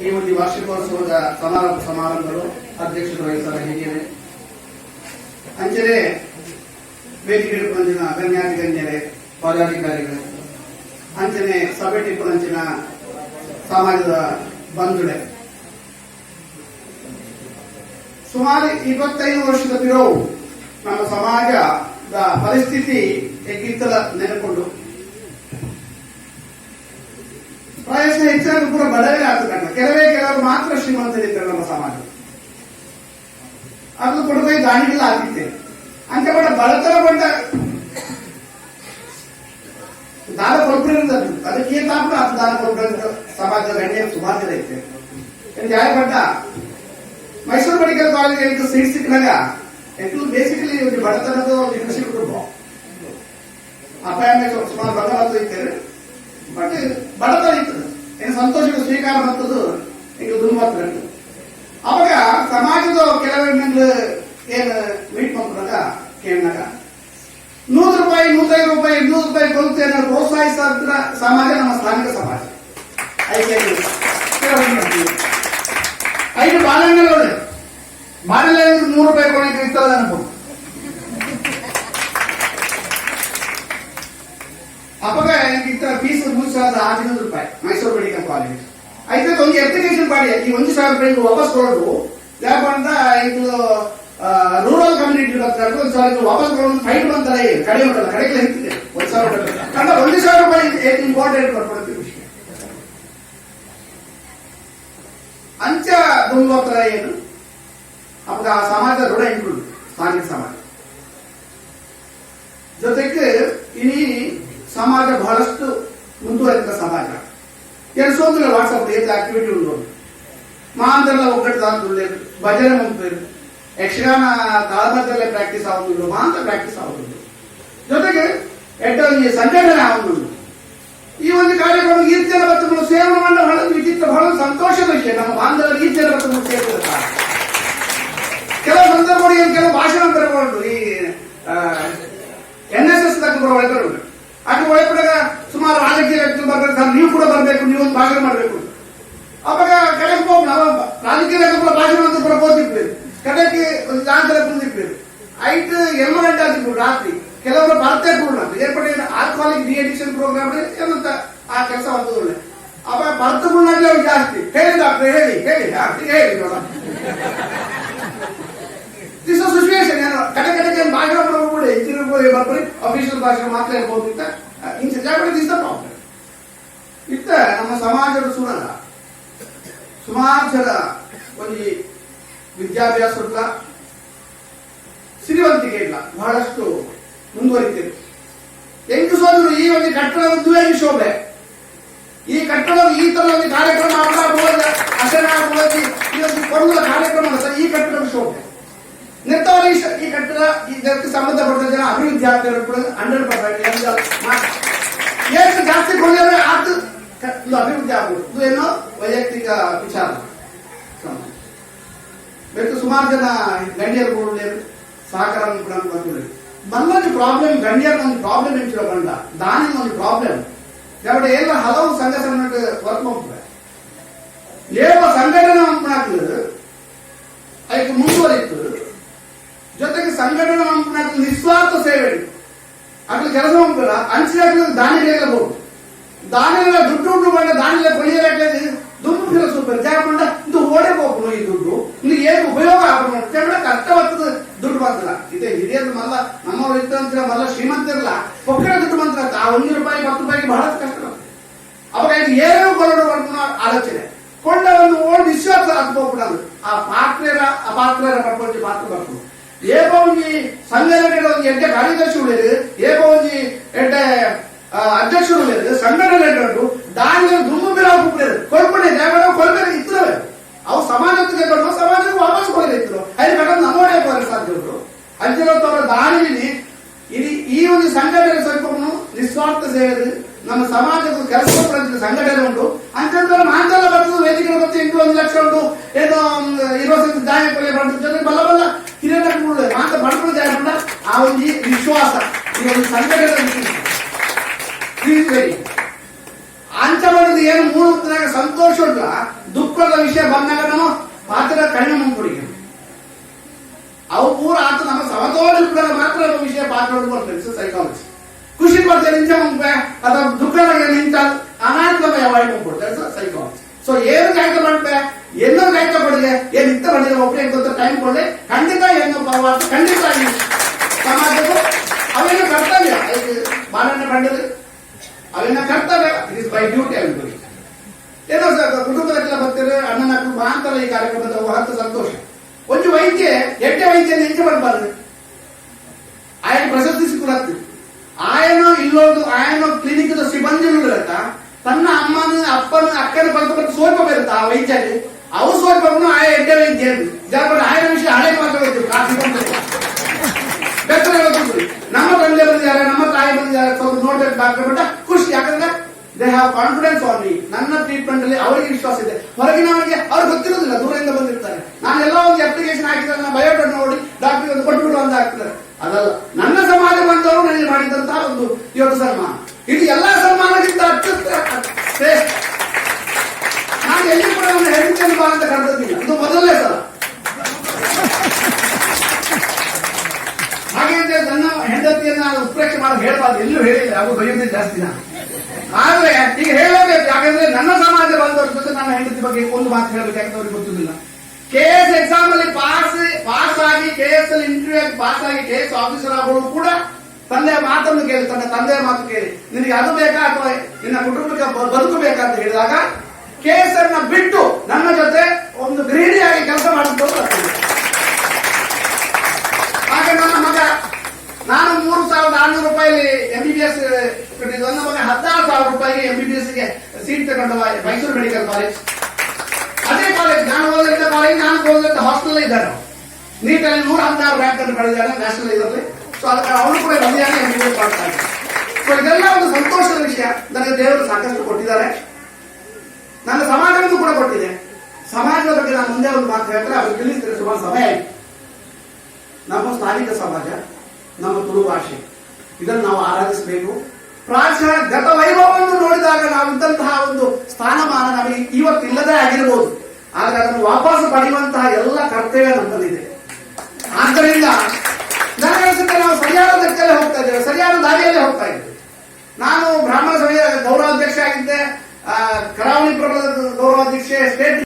ಈ ಒಂದು ವಾರ್ಷಿಕೋತ್ಸವದ ಸಮಾರಂಭ ಸಮಾರಂಭಗಳು ಅಧ್ಯಕ್ಷರು ವಹಿಸಲು ಹೀಗಿದೆ ಅಂಚನೆ ವೇದಿಕೆ ಬಂದಿನ ಗಣ್ಯಾಧಿಗಣ್ಯರೇ ಪದಾಧಿಕಾರಿಗಳು ಅಂಚನೆ ಸಭೆ ಟಿಪ್ಪಂಚಿನ ಸಮಾಜದ ಬಂಧುಳೆ ಸುಮಾರು ಇಪ್ಪತ್ತೈದು ವರ್ಷದ ಬಿರೋವು ನಮ್ಮ ಸಮಾಜದ ಪರಿಸ್ಥಿತಿ ಹೆಗ್ಗಿತ್ತಲ ನೆನಕೊಂಡು ಪ್ರಾಯಶಃ ಹೆಚ್ಚಾಗಿ ಪೂರ ಬಡವೇ ಆಗ್ತಕ್ಕಂಥ ಕೆಲವೇ ಕೆಲವರು ಮಾತ್ರ ಶ್ರೀಮಂತರಿದ್ದಾರೆ ನಮ್ಮ ಸಮಾಜ. ಅದು ಕೊಡುಗೈ ದಾನಿಗೆಲ್ಲ ಆಗಿದ್ದೇನೆ ಅಂತ ಬಡ, ಬಡತನ ಬಂದ ದಾನ ಕೊಡ್ಬಿಡಿರ್ತದೆ ಅದಕ್ಕೆ ತಾಪ ಅದು ದಾನ ಕೊಡ್ಬಿಡ ಸಮಾಜದ ಗಣ್ಯ ಜನ ಐತೆ. ಯಾರು ಪಟ್ಟ ಮೈಸೂರು ಮೆಡಿಕಲ್ ಕಾಲೇಜ್ ಎಂಟು ಸೀಟ್ ಸಿಕ್ಕಿದಾಗ ಎಂಟು ಬೇಸಿಕಲಿ ಒಂದು ಬಡತನದ ಒಂದು ಕೃಷಿ ಕುಟುಂಬ. ಅಪಾಯ ಸುಮಾರು ಬದಲಾವಣೆ ಇದ್ದೇವೆ ಬಟ್ ಬಡತನ ಇತ್ತು. ಏನು ಸ್ವೀಕಾರ ಮಾಡುವುದು ಈಗ ದುರ್ಮಾತ್ರ ಅವಾಗ ಸಮಾಜದ ಕೆಲವೊಮ್ಮೆ ಏನು ಮೀಟ್ ಮಾಡ್ಕೊಂಡಾಗ ಕೇಳಿದಾಗ, ನೂರು ರೂಪಾಯಿ, ನೂರೈದು ರೂಪಾಯಿ ಇನ್ನೂರು ರೂಪಾಯಿ ಕೊಡುತ್ತೆ ಅನ್ನೋ ಪ್ರೋತ್ಸಾಹಿಸಿದ ಸಮಾಜ ನಮ್ಮ ಸ್ಥಾನಿಕ ಸಮಾಜ. ಐದು ಬಾಲಂಗಗಳು ಬಾಳೆಲ್ಲ ನೂರು ರೂಪಾಯಿ ಕೊಡಕ್ಕೆ ಇರ್ತದ ಅನ್ಬೋದು. ಅವಾಗ ಇಂತ ಫೀಸ್ ಮೂರು ಸಾವಿರದ ಆರುನೂರು ರೂಪಾಯಿ. Mysuru medical college. ನಿಮಗೆ ಅಪ್ಲಿಕೇಶನ್ ಮಾಡಿ ಈ ಒಂದು ಸಾವಿರ ರೂಪಾಯಿಗೆ ವಾಪಸ್ ಕೊಡೋದು ಯಾಕಂದ್ರೆ ಇದು ರೂರಲ್ ಕಮ್ಯುನಿಟಿ ಬರ್ತಾರೆ ಒಂದು ಸಾವಿರ ವಾಪಸ್ ಕೊಡೋದು ಫೈಟ್ ಅಂತಾರೆ ಕಡೆ ಉಂಟಲ್ಲ ಕಡೆಗೆ ಹಿಡ್ತಿದೆ ಒಂದು ಸಾವಿರ ರೂಪಾಯಿ ಅಂದ್ರೆ ಒಂದು ಸಾವಿರ ರೂಪಾಯಿ ಇಂಪಾರ್ಟೆಂಟ್ ಬರ್ಕೊಡ್ತೀವಿ ವಿಷಯ ಅಂಚ ದುಂಗೋತ್ತರ ಏನು ಅವಾಗ ಆ ಸಮಾಜ ದೃಢ ಇಂಕ್ಲೂಡ್ ಸ್ಥಾನಿಕ ಸಮಾಜ ಜೊತೆಗೆ ಇಡೀ ಸಮಾಜ ಬಹಳಷ್ಟು ಮುಂದುವರೆದ ಸಮಾಜ ಕೆಲಸೊಂದು ವಾಟ್ಸಪ್ ಏತ್ ಆಕ್ಟಿವಿಟಿ ಉಂಟು. ಮಾಂತೆಲ್ಲ ಒಗ್ಗಟ್ಟು ತಾಂದುಳ್ಳೇರು ಭಜನೆ ಮುಂಪೇರು ಯಕ್ಷಗಾನ ತಾಳಮದ್ದಲ್ಲೇ ಪ್ರಾಕ್ಟೀಸ್ ಆಗುದಿಲ್ಲ ಮಾಂತ್ರ ಪ್ರಾಕ್ಟೀಸ್ ಆಗುದಿಲ್ಲ ಜೊತೆಗೆ ಎಡ್ಡ ಈ ಸಂಘಟನೆ ಆಗುದಿಲ್ಲ ಈ ಒಂದು ಕಾರ್ಯಕ್ರಮ ಗೀರ್ತಿಯ ಬತ್ತಗಳು ಸೇವನೆ ಮಾಡ ವಿಚಿತ್ರ ಬಹಳ ಸಂತೋಷದ ವಿಷಯ. ನಮ್ಮ ಬಾಂಧವ ಈಚೆ ಭಕ್ತಗಳು ಸೇರಿರುತ್ತಾರೆ ಕೆಲವು ಸಂದರ್ಭಗಳಿಗೆ ಕೆಲವು ಭಾಷಣ ಬರಬಹುದು ಈ ಎನ್ ಎಸ್ ಎಸ್ ತಕ್ಕ ಕೂಡ ಒಳಪಡುದು ಅದು ಒಳಪಡಾಗ ಸುಮಾರು ರಾಜಕೀಯ ವ್ಯಕ್ತಿಗಳು ಬರ್ಬೇಕು ನೀವು ಕೂಡ ಬರಬೇಕು ನೀವು ಒಂದು ಭಾಷಣ ಮಾಡಬೇಕು. ಅವಾಗ ಕಡೆಗೆ ಹೋಗೋಣ ರಾಜಕೀಯ ವ್ಯಕ್ತಿಗಳ ಭಾಷಣ ಅಂತ ಕೂಡ ಓದಿರ್ಬೇಕು ಕಡೆಗೆ ಒಂದು ಜಾಂತರ ಬಂದಿರ್ಬೇಕು ಐಟ್ ಎರಡು ಗಂಟೆ ರಾತ್ರಿ. ಕೆಲವರು ಬರ್ತೇ ಕೂಡ ಏರ್ಪಡೆ ಆಲ್ಕೋಹಾಲಿಕ್ ಡಿಅಡಿಕ್ಷನ್ ಪ್ರೋಗ್ರಾಮ್ ಏನಂತ ಆ ಕೆಲಸ ಒಳ್ಳೆ. ಅವಾಗ ಬರ್ತ ಮುನ್ನಾಗಲೇ ಅವ್ರು ಜಾಸ್ತಿ. ಹೇಳಿ ಡಾಕ್ಟರ್ ಹೇಳಿ ಹೇಳಿ ಹೇಳಿ ದಿಸ್ ಸಿಚುವೇಶನ್ ಏನು ಕಡೆ ಕಡೆಗೆ ಭಾಷಣ ಮಾಡಬಹುದು ಇಂಜಿನಿಯರ್ ಬರ್ಬರಿ ಅಫಿಷಿಯಲ್ ಭಾಷೆ ಮಾತ್ರ ಇರ್ಬೋದು ಅಂತ. ಇನ್ ಜಾಗೃತಿ ದಿಸ್ ದ ಪ್ರಾಬ್ಲಮ್ ಇತ್ತ ನಮ್ಮ ಸಮಾಜದ ಸುಣಲ್ಲ ಸುಮಾರು ಜನ ಒಂದು ವಿದ್ಯಾಭ್ಯಾಸ ಸಿರಿವಂತಿಕೆ ಇಲ್ಲ. ಬಹಳಷ್ಟು ಮುಂದುವರಿತೀವಿ. ಎಂಟು ಸೋದರು ಈ ಒಂದು ಕಟ್ಟಡ ಒಂದುವೇ ಶೋಭೆ. ಈ ಕಟ್ಟಡ ಈ ತರ ಒಂದು ಕಾರ್ಯಕ್ರಮ ಆಗ್ಬೋದು ಈ ಒಂದು ಕೊಡುವ ಕಾರ್ಯಕ್ರಮ ಈ ಕಟ್ಟಡದ ಶೋಭೆ. ನೆತ್ತವರಿ ಈ ಕಟ್ಟಡ ಇದಕ್ಕೆ ಸಂಬಂಧಪಟ್ಟ ಜನ ಅಭಿವೃದ್ಧಿ ಆಗ್ತಾರೆ ಹಂಡ್ರೆಡ್ ಪರ್ಸೆಂಟ್ ಜಾಸ್ತಿ ಕೊಳ್ಳಿದ್ರೆ ಅದು ಕ- ಇದು ಅಭಿವೃದ್ಧಿ ಆಗ್ಬೋದು ಇದು ಏನೋ ವೈಯಕ್ತಿಕ ವಿಚಾರ ಬೇಕು ಸುಮಾರು ಜನ ಗಣ್ಯರು ಕೊಳ್ಳಿಯರು ಸಹಕಾರ ಕೂಡ ಬಂದಿಲ್ಲ ಮಲ್ಲೊಂದು ಪ್ರಾಬ್ಲಮ್ ಗಣ್ಯರ ಒಂದು ಪ್ರಾಬ್ಲಮ್ ಎಂಚಿರೋ ಬಂಡ ದಾನಿ ಒಂದು ಪ್ರಾಬ್ಲಮ್ కాబట్టి ಎಲ್ಲ ಹಲವು ಸಂಘ ಸಂಘಟನೆ ವರ್ಕ್ ಮಾಡ್ತಾರೆ ಏವ ಸಂಘಟನೆ ಮಾಡ್ತಾರೆ ಅದಕ್ಕೆ ಮುಂದುವರಿತು ಜೊತೆಗೆ ಸಂಘಟನೆ ಮಾಡ್ತಾರೆ ನಿಸ್ವಾರ್ಥ ಸೇವೆ ಅದ್ರ ಕೆಲಸ ಮಾಡ್ತಾರ ಅಂಚಿನ ದಾನಿಗಳಬಹುದು ದಾನಿಗಳ ದುಡ್ಡು ಉಂಟು ಬಂದ ದಾನಿಗಳ ಕೊಳಿಯಲಾಗ್ತದೆ ದುಡ್ಡು ಫಿರ ಸೂಪರ್ ಜಾಗ ಬಂದ ಇದು ಓಡೆ ಹೋಗ್ನು ಈ ದುಡ್ಡು ಇಲ್ಲಿ ಏನು ಉಪಯೋಗ ಆಗ್ಬೋದು ಕೇವಲ ಕಷ್ಟವತ್ತದ ದುಡ್ಡು ಬಂದಿಲ್ಲ ಇದೆ ಹಿರಿಯರು ಮಲ್ಲ ನಮ್ಮವ್ರು ಇದ್ದಂತ ಮಲ್ಲ ಶ್ರೀಮಂತರಲ್ಲ ಪೊಕ್ಕಡ ದುಡ್ಡು ಬಂದ್ರ ಆ ಒಂದು ರೂಪಾಯಿ ಹತ್ತು ರೂಪಾಯಿಗೆ ಬಹಳ ಕಷ್ಟ ಬರ್ತದೆ. ಅವಾಗ ಇದು ಏನು ಕೊರಡು ಅನ್ನೋ ಆಲೋಚನೆ ಕೊಂಡ ಒಂದು ಓಡ್ ವಿಶ್ವಾಸ ಹಾಕ್ಬೋಗ್ಬಿಡೋದು ಆ ಪಾತ್ರೆರ ಅಪಾತ್ರೆರ ಪಡ್ಕೊಂಡು ಪಾತ್ರ ಬರ್ತದೆ ಏಕ ಒಂಜಿ ಸಂಘಟನೆ ಒಂದು ಎಡ್ಡೆ ಕಾರ್ಯದರ್ಶಿ ಉಳ್ಳೇದು ಏಕ ಈ ಒಂದು ಸಂಘಟನೆ ಸ್ವಲ್ಪವನ್ನು ನಿಸ್ವಾರ್ಥ ಸೇವೆ ನಮ್ಮ ಸಮಾಜದ ಕೆಲಸ ಮಾಡುವ ಸಂಘಟನೆ ಉಂಟು ಅಂತಂದ್ರೆ ಮಾತೆಲ್ಲ ಬರ್ತದೆ ವೇದಿಕೆ ಬರ್ತದೆ ಇಂಟು ಒಂದು ಲಕ್ಷ ಉಂಟು ಏನೋ ಒಂದು ಇರುವತ್ತು ಸಾವಿರ ಜಾಗ ಕೊಲೆ ಬರ್ತದೆ ಜೊತೆಗೆ ಬಲ್ಲ ಬಲ್ಲ ಹಿರಿಯರ ಕೂಡಲೇ ಮಾತ ಬಡ್ಕೊಂಡು ಜಾಗ ಬಂದ ಆ ಒಂದು ಈ ವಿಶ್ವಾಸ ಈ ಒಂದು ಸಂಘಟನೆ Please very. ಅಂಚ ಮಾಡೋದು ಏನು ಮೂರು ಹೊತ್ತಿನಾಗ ಸಂತೋಷ ಉಂಟು ದುಃಖದ ವಿಷಯ ಬಂದಾಗ ನಾವು ಪಾತ್ರ ಕಣ್ಣು ಮುಂಕುಡಿಗೆ ಅವು ಪೂರ ಆತ ನಮ್ಮ ಸಮತೋಲಿತ ಮಾತ್ರ ವಿಷಯ ಪಾತ್ರ ಬರ್ತದೆ ಸೈಕಾಲಜಿ ಖುಷಿ ಪಡ್ತೇನೆ ನಿಂಚ ಮುಂಪೆ ಅಥವಾ ನನಗೆ ನಿಂತ ಅನಾಥಮ ಯಾವಾಗ ಕೊಡ್ತಾರೆ ಸರ್ ಸೈಕಾಲಜಿ ಸೊ ಏನು ಕಾಯ್ಕ ಮಾಡ್ಬೆ ಎನ್ನು ಕಾಯ್ಕ ಪಡಿದೆ ಏನ್ ಇಂತ ಪಡಿದೆ ಒಬ್ಬರೇ ಅಂತ ಟೈಮ್ ಕೊಡ್ಲೆ ಖಂಡಿತ ಏನೋ ಪ್ರವಾಸ ಖಂಡಿತ ಈ ಅವೆಲ್ಲ ಕರ್ತವ್ಯ. ಬಾಲಣ್ಣ ಕಂಡದ್ರೆ ಅವೆಲ್ಲ ಕರ್ತವ್ಯ. ಇಟ್ ಇಸ್ ಬೈ ಡ್ಯೂಟಿ ಅನ್ಕೊಳ್ಳಿ ಏನೋ ಸರ್ ಕುಟುಂಬದಕ್ಕೆಲ್ಲ ಬರ್ತಾರೆ, ಅಣ್ಣನ ಮಾಂತರ ಈ ಕಾರ್ಯಕ್ರಮದ ಹತ್ತು ಸಂತೋಷ. ಒಂದು ವೈದ್ಯ ಎಟ್ಟೆ ವೈದ್ಯ ಎಂಟೆ ಹೆಂಗೆ ಬರಬಾರ್ದು. ಆಯನ ಪ್ರಶಸ್ತಿ ಸಿಕ್ಕುತ್ತೆ ಆಯನೋ ಇಲ್ಲೋದು ಆಯನೋ ಕ್ಲಿನಿಕ್ ಸಿಬ್ಬಂದಿ ಇರುತ್ತ ತನ್ನ ಅಮ್ಮನ ಅಪ್ಪನ, ಅಕ್ಕನ ಬಂದು ಸ್ವಲ್ಪ ಬರುತ್ತೆ ಆ ವೈದ್ಯದಲ್ಲಿ ಅವು ಸ್ವಲ್ಪ ಆಯ ಎಂಟೆ ವೈದ್ಯ ಅಂತ ಆಯನ ವಿಷಯ ಹಳೆ ಮಾತ್ರ ಬೇಕಾದ್ರೆ ನಮ್ಮ ತಂದೆ ಬಂದಿದ್ದಾರೆ, ನಮ್ಮ ತಾಯಿ ಬಂದಿದ್ದಾರೆ, ಸ್ವಲ್ಪ ನೋಡ್ಬೇಕು ಡಾಕ್ಟರ್ ಬಿಟ್ಟ ಖುಷಿ. ಯಾಕಂದ್ರೆ ದೇ ಹಾವ್ ಕಾನ್ಫಿಡೆನ್ಸ್ ಆನ್ ನನ್ನ ಟ್ರೀಟ್ಮೆಂಟ್ ಅಲ್ಲಿ ಅವರಿಗೆ ವಿಶ್ವಾಸ ಇದೆ. ಹೊರಗಿನವರಿಗೆ ಅವ್ರು ಗೊತ್ತಿರೋದಿಲ್ಲ, ದೂರದಿಂದ ಬಂದಿರ್ತಾರೆ. ನಾನು ಎಲ್ಲ ಒಂದು ಅಪ್ಲಿಕೇಶನ್ ಹಾಕಿದ್ರೆ ನನ್ನ ಬಯೋಡೇಟಾ ನೋಡಿ ಡಾಕ್ಟರ್ ಒಂದು ಕೊಟ್ಬಿಡು ಅಂತ ಹಾಕ್ತಾರೆ ಅದಲ್ಲ. ನನ್ನ ಸಮಾಜ ಬಂದವರು ನನಗೆ ಮಾಡಿದಂತಹ ಒಂದು ಇವತ್ತು ಸನ್ಮಾನ. ಇದು ಎಲ್ಲಾ ಸನ್ಮಾನಕ್ಕಿಂತ ಅತ್ಯುತ್ತ ನಾನು ಎಲ್ಲಿ ಕೂಡ ಒಂದು ಹೆಂಡತಿಯನ್ನು ಬಾ ಅಂತ ಕರೆದಿಲ್ಲ ಇದು ಮೊದಲನೇ ಸಲ. ಹಾಗೆ ನನ್ನ ಹೆಂಡತಿಯನ್ನ ನಾನು ಉತ್ಪ್ರೇಕ್ಷೆ ಮಾಡಿ ಹೇಳ್ಬಾರ್ದು. ಎಲ್ಲೂ ಹೇಳಿಲ್ಲ. ಅದು ಬೈಯೋದೇ ಜಾಸ್ತಿ ನಾನು. ಆದ್ರೆ, ಈಗ ಹೇಳಬೇಕು. ಯಾಕಂದ್ರೆ ನನ್ನ ಸಮಾಜ ಬಂದವ್ರ ಜೊತೆ ನನ್ನ ಹೆಂಡತಿ ಬಗ್ಗೆ ಒಂದು ಮಾತು ಹೇಳಬೇಕು. ಯಾಕಂದ್ರೆ ಅವ್ರಿಗೆ ಗೊತ್ತಿಲ್ಲ ಕೆ ಎಸ್ ಎಕ್ಸಾಮ್ ಅಲ್ಲಿ ಪಾಸ್ ಪಾಸ್ ಆಗಿ ಕೆಎಸ್ ಅಲ್ಲಿ ಇಂಟರ್ವ್ಯೂ ಆಗಿ ಪಾಸ್ ಆಗಿ ಕೆಎಸ್ ಆಫೀಸರ್ ಆಗೋರು ಕೂಡ ತಂದೆಯ ಮಾತನ್ನು ಕೇಳಿ, ತನ್ನ ತಂದೆಯ ಮಾತು ಕೇಳಿ. ನಿನಗೆ ಅದು ಬೇಕಾ ಅಥವಾ ನಿನ್ನ ಕುಟುಂಬಕ್ಕೆ ಬದುಕು ಬೇಕಾ ಅಂತ ಹೇಳಿದಾಗ ಕೆಎಸ್ ಅನ್ನ ಬಿಟ್ಟು ನನ್ನ ಜೊತೆ ಒಂದು ಗೃಹಿಣಿಯಾಗಿ ಕೆಲಸ ಮಾಡಿಕೊಂಡು ಬರ್ತೀನಿ ಹಾಗೆ ನನ್ನ ಮಗ ನಾನು ಮೂರು ಸಾವಿರದ ಆರ್ನೂರು ರೂಪಾಯಿ ಎಂ ಬಿ ಬಿ ಎಸ್ ಕಟ್ಟಿದ್ದು ನನ್ನ ಮಗ ಹದಿನಾರು ಸಾವಿರ ರೂಪಾಯಿಗೆ ಎಂ ಬಿ ಬಿ ಎಸ್ಗೆ ಸೀಟ್ ತಗೊಂಡ ಮೈಸೂರು ಮೆಡಿಕಲ್ ಕಾಲೇಜ್ ಅದೇ ಕಾಲೇಜ್ ನಾನು ಓದಿದ ಕಾಲೇಜ್ ನಾನು ಹಾಸ್ಟೆಲ್ ಇದ್ದಾರೆ. ನೀಟಲ್ಲಿ ನೂರ ಹದಿನಾರು ರ್ಯಾಂಕ್ ಅನ್ನು ಪಡೆದಿದ್ದಾರೆ ನ್ಯಾಷನಲ್ ಇದರಲ್ಲಿ ಸೊ ಅದಕ್ಕೆ ಅವನು ಕೂಡ ಮಾಡ್ತಾ ಸೊ ಇದೆಲ್ಲ ಒಂದು ಸಂತೋಷದ ವಿಷಯ. ನನಗೆ ದೇವರು ಸಾಕಷ್ಟು ಕೊಟ್ಟಿದ್ದಾರೆ. ನನ್ನ ಸಮಾಜವನ್ನು ಕೂಡ ಕೊಟ್ಟಿದೆ. ಸಮಾಜದ ಬಗ್ಗೆ ನಾನು ಮುಂದೆ ಒಂದು ಮಾತು ಹೇಳ್ತಾರೆ ಅವ್ರಿಗೆ ತಿಳಿಸ್ತಾರೆ ಸುಮಾರು ಸಮಯ ನಮ್ಮ ಸ್ಥಾನಿಕ ಸಮಾಜ, ನಮ್ಮ ತುಳು ಭಾಷೆ, ಇದನ್ನು ನಾವು ಆರಾಧಿಸಬೇಕು. ಪ್ರಾಚೀನ ಗತ ವೈಭವವನ್ನು ನೋಡಿದಾಗ ನಾವು ಇದ್ದಂತಹ ಒಂದು ಸ್ಥಾನಮಾನ ನಮಗೆ ಇವತ್ತಿಲ್ಲದೇ ಆಗಿರಬಹುದು ಆದ್ರೆ ಅದನ್ನು ವಾಪಸ್ ಪಡೆಯುವಂತಹ ಎಲ್ಲ ಕರ್ತವ್ಯ ನಮ್ಮಲ್ಲಿದೆ. ಆದ್ದರಿಂದ ನನಗನ್ಸುತ್ತೆ ನಾವು ಸರಿಯಾದ ದಿಕ್ಕಲ್ಲೇ ಹೋಗ್ತಾ ಇದ್ದೇವೆ, ಸರಿಯಾದ ದಾರಿಯಲ್ಲೇ ಹೋಗ್ತಾ ಇದ್ದೇವೆ. ನಾನು ಬ್ರಾಹ್ಮಣ ಸಭೆಯ ಗೌರವಾಧ್ಯಕ್ಷ ಆಗಿದ್ದೆ ಕರಾವಳಿ ಪ್ರಬಲದ ಗೌರವಾಧ್ಯಕ್ಷೆ ಸ್ಟೇಟ್